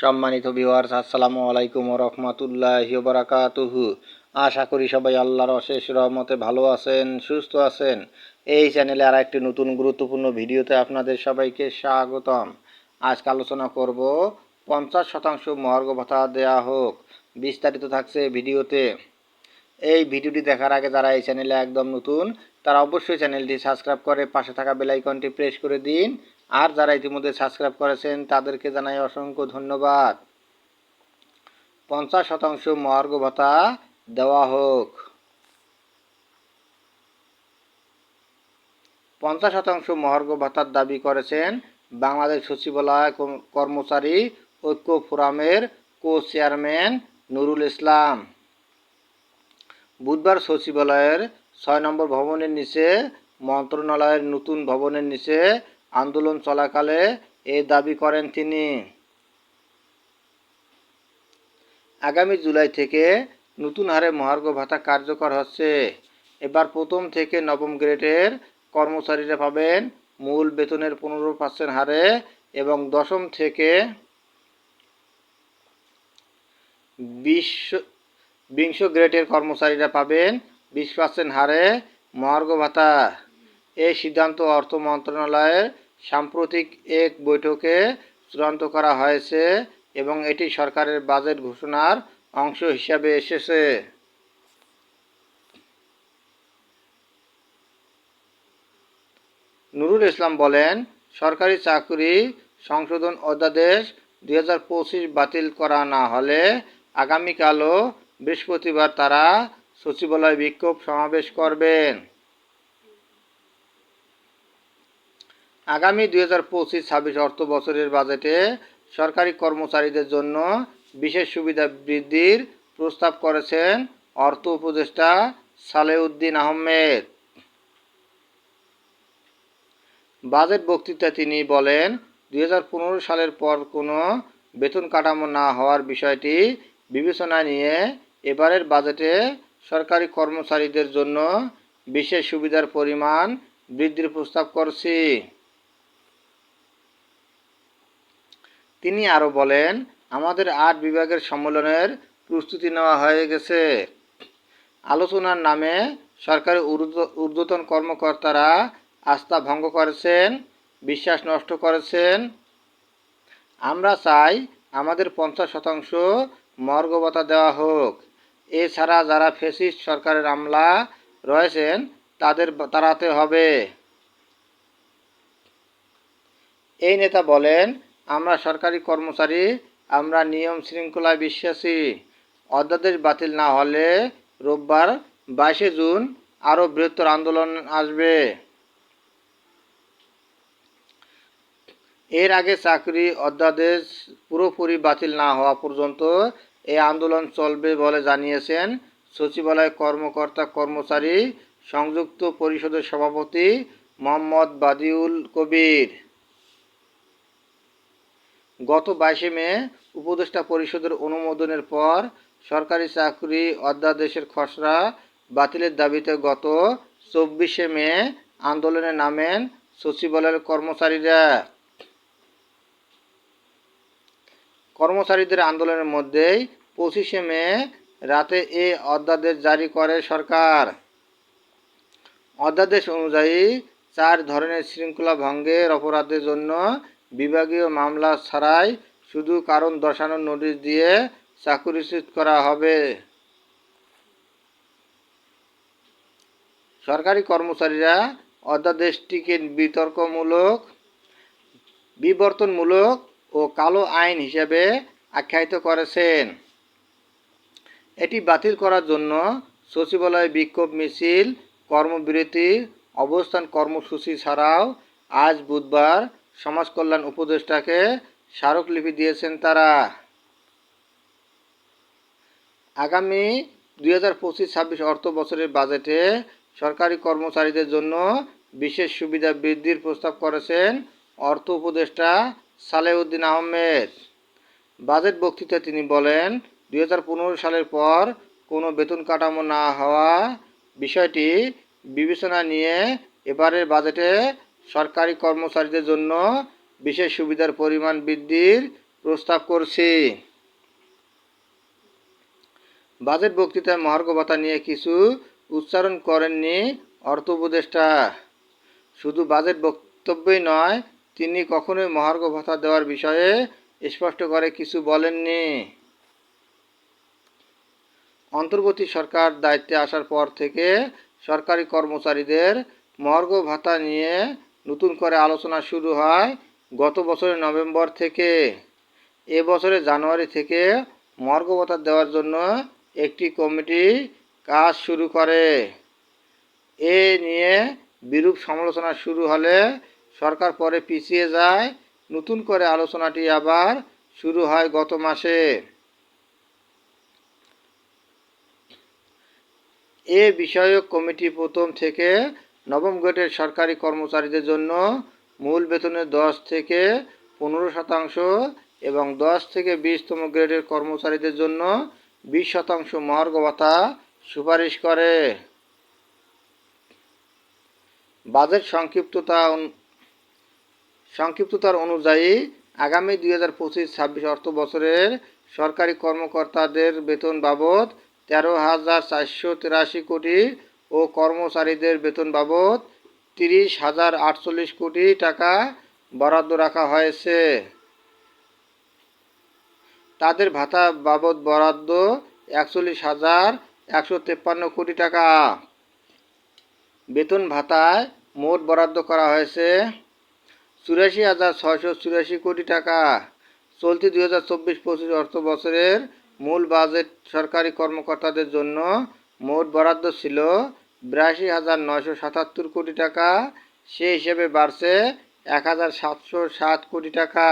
সম্মানিত ভিউয়ার্স আসসালামু আলাইকুম রহমতুল্লাহ বারাকাতুহু। আশা করি সবাই আল্লাহর অশেষ রহমতে ভালো আছেন, সুস্থ আছেন। এই চ্যানেলে আর একটি নতুন গুরুত্বপূর্ণ ভিডিওতে আপনাদের সবাইকে স্বাগতম। আজকে আলোচনা করব, পঞ্চাশ শতাংশ মহার্ঘ ভাতা দেয়া হোক। বিস্তারিত থাকছে ভিডিওতে। এই ভিডিওটি দেখার আগে যারা এই চ্যানেলে একদম নতুন, তারা অবশ্যই চ্যানেলটি সাবস্ক্রাইব করে পাশে থাকা বেলাইকনটি প্রেস করে দিন। আর যারা ইতিমধ্যে সাবস্ক্রাইব করেছেন, তাদেরকে জানাই অসংখ্য ধন্যবাদ। পঞ্চাশ শতাংশ মহার্ঘ ভাতা দেওয়া হোক। পঞ্চাশ শতাংশ মহার্ঘ ভাতার দাবি করেছেন বাংলাদেশ সচিবালয় কর্মচারী ঐক্য ফোরামের কো চেয়ারম্যান নুরুল ইসলাম। বুধবার সচিবালয়ের ছয় নম্বর ভবনের নিচে মন্ত্রণালয়ের নতুন ভবনের নিচে আন্দোলন চলাকালে এ দাবি করেন তিনি। আগামী জুলাই থেকে নতুন হারে মহার্ঘ ভাতা কার্যকর হচ্ছে। এবার প্রথম থেকে নবম গ্রেডের কর্মচারীরা পাবেন মূল বেতনের পনেরো পার্সেন্ট হারে এবং দশম থেকে বিশ বিংশ গ্রেডের কর্মচারীরা পাবেন বিশ পার্সেন্ট হারে মহার্ঘ ভাতা। এই সিদ্ধান্ত অর্থ মন্ত্রণালয়ের সাম্প্রতিক এক বৈঠকে চূড়ান্ত করা হয়েছে এবং এটি সরকারের বাজেট ঘোষণার অংশ হিসাবে এসেছে। নুরুল ইসলাম বলেন, সরকারি চাকরি সংশোধন অধ্যাদেশ দু হাজার পঁচিশ বাতিল করা না হলে আগামীকালও বৃহস্পতিবার তারা সচিবালয় বিক্ষোভ সমাবেশ করবেন। আগামী দুই হাজার পঁচিশ ছাব্বিশ অর্থ বছরের বাজেটে সরকারি কর্মচারীদের জন্য বিশেষ সুবিধা বৃদ্ধির প্রস্তাব করেছেন অর্থ উপদেষ্টা সালেউদ্দিন আহমেদ। বাজেট বক্তৃতায় তিনি বলেন দু হাজার পনেরো সালের পর কোনো বেতন কাঠামো না হওয়ার বিষয়টি বিবেচনা নিয়ে এবারের বাজেটে সরকারি কর্মচারীদের জন্য বিশেষ সুবিধার পরিমাণ বৃদ্ধির প্রস্তাব করছি। তিনি আরও বলেন, আমাদের আট বিভাগের সম্মেলনের প্রস্তুতি নেওয়া হয়ে গেছে। আলোচনার নামে সরকারি ঊর্ধ্বতন কর্মকর্তারা আস্থা ভঙ্গ করেছেন, বিশ্বাস নষ্ট করেছেন। আমরা চাই আমাদের পঞ্চাশ শতাংশ মর্গবতা দেওয়া হোক। এছাড়া যারা ফেসিস্ট সরকারের আমলা রয়েছেন, তাদের তাড়াতে হবে। এই নেতা বলেন আমরা সরকারি কর্মচারী, আমরা নিয়ম শৃঙ্খলায় বিশ্বাসী। অধ্যাদেশ বাতিল না হলে রোববার বাইশে জুন আরও বৃহত্তর আন্দোলন আসবে। এর আগে চাকরি অধ্যাদেশ পুরোপুরি বাতিল না হওয়া পর্যন্ত এই আন্দোলন চলবে বলে জানিয়েছেন সচিবালয় কর্মকর্তা কর্মচারী সংযুক্ত পরিষদের সভাপতি মোহাম্মদ বাদিউল কবির। গত বাইশে মে উপদেষ্টা পরিষদের অনুমোদনের পর সরকারি চাকরি অধ্যাদেশের খসড়া বাতিলের দাবিতে গত চব্বিশে মে আন্দোলনে নামেন সচিবালয়ের কর্মচারীরা। কর্মচারীদের আন্দোলনের মধ্যেই পঁচিশে মে রাতে এ অধ্যাদেশ জারি করে সরকার। অধ্যাদেশ অনুযায়ী চার ধরনের শৃঙ্খলা ভঙ্গের অপরাধের জন্য বিভাগীয় মামলা ছাড়াই শুধু কারণ দর্শানোর নোটিশ দিয়ে চাকুরিচ্যুত করা হবে। সরকারি কর্মচারীরা অধ্যাদেশটিকে বিতর্কমূলক, বিবর্তনমূলক ও কালো আইন হিসেবে আখ্যায়িত করেছেন। এটি বাতিল করার জন্য সচিবালয় বিক্ষোভ মিছিল, কর্মবিরতি, অবস্থান কর্মসূচি ছাড়াও আজ বুধবার সমাজ কল্যাণ উপদেষ্টাকে স্মারকলিপি দিয়েছেন তারা। আগামী দুই হাজার পঁচিশ ছাব্বিশ অর্থ বছরের বাজেটে সরকারি কর্মচারীদের জন্য বিশেষ সুবিধা বৃদ্ধির প্রস্তাব করেছেন অর্থ উপদেষ্টা সালেউদ্দিন আহমেদ। বাজেট বক্তৃতায় তিনি বলেন, দুই হাজার পনেরো সালের পর কোনো বেতন কাঠামো না হওয়া বিষয়টি বিবেচনা নিয়ে এবারের বাজেটে সরকারি কর্মচারীদের জন্য বিশেষ সুবিধার পরিমাণ বৃদ্ধির প্রস্তাব করছে। বাজেট বক্তৃতায় মহার্ঘ ভাতা নিয়ে কিছু উচ্চারণ করেননি অর্থ উপদেষ্টা। শুধু বাজেট বক্তব্যই নয়, তিনি কখনোই মহার্ঘ ভাতা দেওয়ার বিষয়ে স্পষ্ট করে কিছু বলেননি। অন্তর্বর্তী সরকার দায়িত্বে আসার পর থেকে সরকারি কর্মচারীদের মহার্ঘ ভাতা নিয়ে নতুন করে আলোচনা শুরু হয় গত বছরের নভেম্বর থেকে। এ বছরের জানুয়ারি থেকে মহার্ঘ ভাতা দেওয়ার জন্য একটি কমিটি কাজ শুরু করে। এ নিয়ে বিরূপ সমালোচনা শুরু হলে সরকার পরে পিছিয়ে যায়। নতুন করে আলোচনাটি আবার শুরু হয় গত মাসে। এ বিষয়ক কমিটি প্রথম থেকে নবম গ্রেডের সরকারি কর্মচারীদের জন্য মূল বেতনের দশ থেকে পনেরো শতাংশ এবং দশ থেকে বিশতম গ্রেডের কর্মচারীদের জন্য বিশ শতাংশ মহার্ঘ ভাতা সুপারিশ করে। বাজেট সংক্ষিপ্ততা সংক্ষিপ্ততার অনুযায়ী আগামী দুই হাজার পঁচিশ ছাব্বিশ অর্থ বছরের সরকারি কর্মকর্তাদের বেতন বাবদ তেরো হাজার চারশো তিরাশি কোটি ও কর্মচারীদের বেতন বাবদ তিরিশ হাজার আটচল্লিশ কোটি টাকা বরাদ্দ রাখা হয়েছে। তাদের ভাতা বাবদ বরাদ্দ একচল্লিশ হাজার একশো তেপ্পান্ন কোটি টাকা। বেতন ভাতায় মোট বরাদ্দ করা হয়েছে চুরাশি হাজার ছয়শো চুরাশি কোটি টাকা। চলতি দুই হাজার চব্বিশ পঁচিশ অর্থ বছরের মূল বাজেট সরকারি কর্মকর্তাদের জন্য মোট বরাদ্দ ছিল বিরাশি হাজার নয়শো সাতাত্তর কোটি টাকা। সে হিসেবে বাড়ছে এক হাজার সাতশো সাত কোটি টাকা।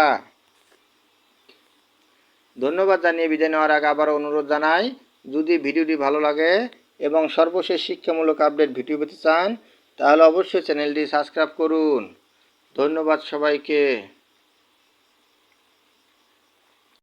ধন্যবাদ জানিয়ে বিদায় নেওয়ার আগে আবার অনুরোধ জানাই, যদি ভিডিওটি ভালো লাগে এবং সর্বশেষ শিক্ষামূলক আপডেট ভিডিও পেতে চান, তাহলে অবশ্যই চ্যানেলটি সাবস্ক্রাইব করুন। ধন্যবাদ সবাইকে।